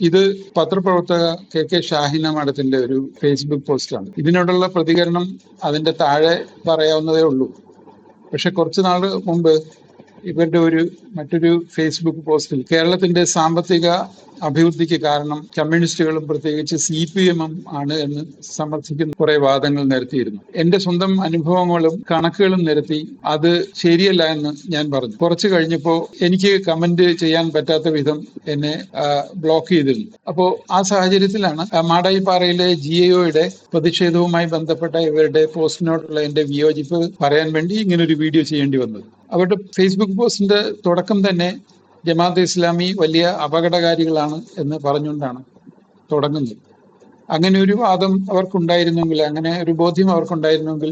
ഇത് പത്രപ്രവർത്തക K K Shahina മാഡത്തിന്റെ ഒരു ഫേസ്ബുക്ക് പോസ്റ്റാണ്. ഇതിനോടുള്ള പ്രതികരണം അതിന്റെ താഴെ പറയാവുന്നതേ ഉള്ളൂ. പക്ഷെ കുറച്ചു നാൾ മുമ്പ് ഇവരുടെ ഒരു മറ്റൊരു ഫേസ്ബുക്ക് പോസ്റ്റിൽ കേരളത്തിന്റെ സാമ്പത്തിക അഭിവൃദ്ധിക്ക് കാരണം കമ്മ്യൂണിസ്റ്റുകളും പ്രത്യേകിച്ച് സി പി എമ്മും ആണ് എന്ന് സമർത്ഥിക്കുന്ന കുറെ വാദങ്ങൾ നിരത്തിയിരുന്നു. എന്റെ സ്വന്തം അനുഭവങ്ങളും കണക്കുകളും നിരത്തി അത് ശരിയല്ല എന്ന് ഞാൻ പറഞ്ഞു. കുറച്ച് കഴിഞ്ഞപ്പോൾ എനിക്ക് കമന്റ് ചെയ്യാൻ പറ്റാത്ത വിധം എന്നെ ബ്ലോക്ക് ചെയ്തിരുന്നു. അപ്പോൾ ആ സാഹചര്യത്തിലാണ് മാടായിപ്പാറയിലെ ജി എയുടെ പ്രതിഷേധവുമായി ബന്ധപ്പെട്ട ഇവരുടെ പോസ്റ്റിനോടുള്ള എന്റെ വിയോജിപ്പ് പറയാൻ വേണ്ടി ഇങ്ങനെ ഒരു വീഡിയോ ചെയ്യേണ്ടി വന്നത്. അവരുടെ ഫേസ്ബുക്ക് പോസ്റ്റിന്റെ തുടക്കം തന്നെ ജമാഅത്ത് ഇസ്ലാമി വലിയ അപകടകാരികളാണ് എന്ന് പറഞ്ഞുകൊണ്ടാണ് തുടങ്ങുന്നത്. അങ്ങനെ ഒരു വാദം അവർക്കുണ്ടായിരുന്നെങ്കിൽ അങ്ങനെ ഒരു ബോധ്യം അവർക്കുണ്ടായിരുന്നെങ്കിൽ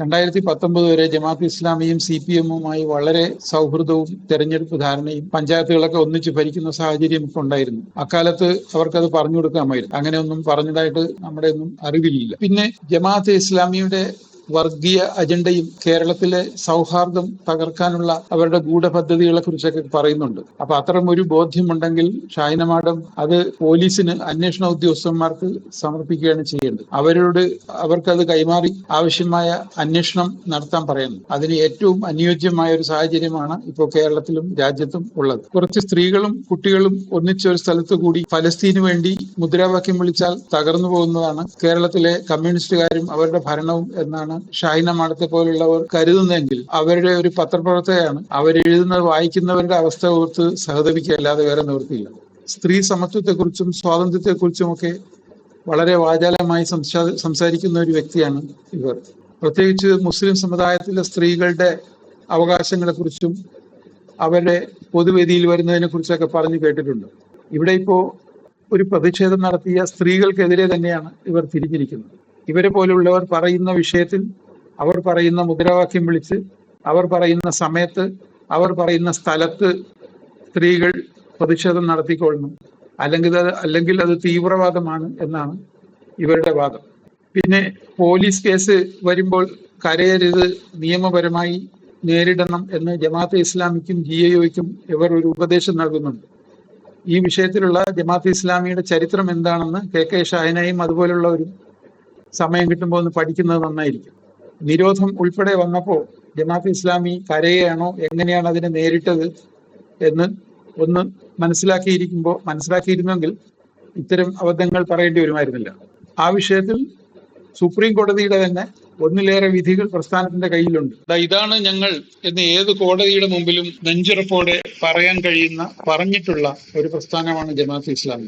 രണ്ടായിരത്തി പത്തൊമ്പത് വരെ ജമാഅത്ത് ഇസ്ലാമിയും സി പി എമ്മുമായി വളരെ സൗഹൃദവും തെരഞ്ഞെടുപ്പ് ധാരണയും പഞ്ചായത്തുകളൊക്കെ ഒന്നിച്ച് ഭരിക്കുന്ന സാഹചര്യം ഒക്കെ ഉണ്ടായിരുന്നു. അക്കാലത്ത് അവർക്കത് പറഞ്ഞു കൊടുക്കാമായിരുന്നു. അങ്ങനെയൊന്നും പറഞ്ഞതായിട്ട് നമ്മുടെ ഒന്നും അറിവില്ല. പിന്നെ ജമാഅത്ത് ഇസ്ലാമിയുടെ വർഗീയ അജണ്ടയും കേരളത്തിലെ സൗഹാർദ്ദം തകർക്കാനുള്ള അവരുടെ ഗൂഢപദ്ധതികളെ കുറിച്ചൊക്കെ പറയുന്നുണ്ട്. അപ്പൊ അത്തരം ഒരു ബോധ്യമുണ്ടെങ്കിൽ ഷായന മാഡം അത് പോലീസിന് അന്വേഷണ ഉദ്യോഗസ്ഥന്മാർക്ക് സമർപ്പിക്കുകയാണ് ചെയ്യേണ്ടത്. അവരോട് അവർക്കത് കൈമാറി ആവശ്യമായ അന്വേഷണം നടത്താൻ പറയുന്നു അതിന് ഏറ്റവും അനുയോജ്യമായ ഒരു സാഹചര്യമാണ് ഇപ്പോൾ കേരളത്തിലും രാജ്യത്തും ഉള്ളത്. കുറച്ച് സ്ത്രീകളും കുട്ടികളും ഒന്നിച്ച ഒരു സ്ഥലത്ത് കൂടി ഫലസ്തീന് വേണ്ടി മുദ്രാവാക്യം വിളിച്ചാൽ തകർന്നു പോകുന്നതാണ് കേരളത്തിലെ കമ്മ്യൂണിസ്റ്റുകാരും അവരുടെ ഭരണവും എന്നാണ് ഷാഹിന മാഡത്തെ പോലുള്ളവർ കരുതുന്നെങ്കിൽ അവരുടെ ഒരു പത്രപ്രവർത്തകയാണ്. അവരെഴുതുന്നത് വായിക്കുന്നവരുടെ അവസ്ഥ ഓർത്ത് സഹതപിക്കല്ലാതെ വേറെ നിവൃത്തിയില്ല. സ്ത്രീ സമത്വത്തെക്കുറിച്ചും സ്വാതന്ത്ര്യത്തെക്കുറിച്ചും ഒക്കെ വളരെ വാചാലമായി സംസാ സംസാരിക്കുന്ന ഒരു വ്യക്തിയാണ് ഇവർ. പ്രത്യേകിച്ച് മുസ്ലിം സമുദായത്തിലെ സ്ത്രീകളുടെ അവകാശങ്ങളെക്കുറിച്ചും അവരുടെ പൊതുവേദിയിൽ വരുന്നതിനെ കുറിച്ചൊക്കെ പറഞ്ഞു കേട്ടിട്ടുണ്ട്. ഇവിടെ ഇപ്പോ ഒരു പ്രതിഷേധം നടത്തിയ സ്ത്രീകൾക്കെതിരെ തന്നെയാണ് ഇവർ തിരിഞ്ഞിരിക്കുന്നത്. ഇവരെ പോലുള്ളവർ പറയുന്ന വിഷയത്തിൽ അവർ പറയുന്ന മുദ്രാവാക്യം വിളിച്ച് അവർ പറയുന്ന സമയത്ത് അവർ പറയുന്ന സ്ഥലത്ത് സ്ത്രീകൾ പ്രതിഷേധം നടത്തിക്കൊള്ളണം അല്ലെങ്കിൽ അത് അല്ലെങ്കിൽ അത് തീവ്രവാദമാണ് എന്നാണ് ഇവരുടെ വാദം. പിന്നെ പോലീസ് കേസ് വരുമ്പോൾ കരയരുത് നിയമപരമായി നേരിടണം എന്ന് ജമാഅത്തെ ഇസ്ലാമിക്കും ജി എയ്ക്കും ഇവർ ഒരു ഉപദേശം നൽകുന്നുണ്ട്. ഈ വിഷയത്തിലുള്ള ജമാഅത്ത് ഇസ്ലാമിയുടെ ചരിത്രം എന്താണെന്ന് കെ കെ ഷാഹിനയും അതുപോലുള്ളവരും സമയം കിട്ടുമ്പോൾ ഒന്ന് പഠിക്കുന്നത് നന്നായിരിക്കും. നിരോധം ഉൾപ്പെടെ വന്നപ്പോൾ ജമാഅത്ത് ഇസ്ലാമി കരയാണോ എങ്ങനെയാണ് അതിനെ നേരിട്ടത് എന്ന് ഒന്ന് മനസ്സിലാക്കിയിരിക്കുമ്പോൾ മനസ്സിലാക്കിയിരുന്നെങ്കിൽ ഇത്തരം അബദ്ധങ്ങൾ പറയേണ്ടി വരുമായിരുന്നില്ല. ആ വിഷയത്തിൽ സുപ്രീം കോടതിയുടെ തന്നെ ഒന്നിലേറെ വിധികൾ പ്രസ്ഥാനത്തിന്റെ കയ്യിലുണ്ട്. ഇതാണ് ഞങ്ങൾ എന്ന് ഏത് കോടതിയുടെ മുമ്പിലും നെഞ്ചുറപ്പോടെ പറയാൻ കഴിയുന്ന പറഞ്ഞിട്ടുള്ള ഒരു പ്രസ്ഥാനമാണ് ജമാഅത്ത് ഇസ്ലാമി.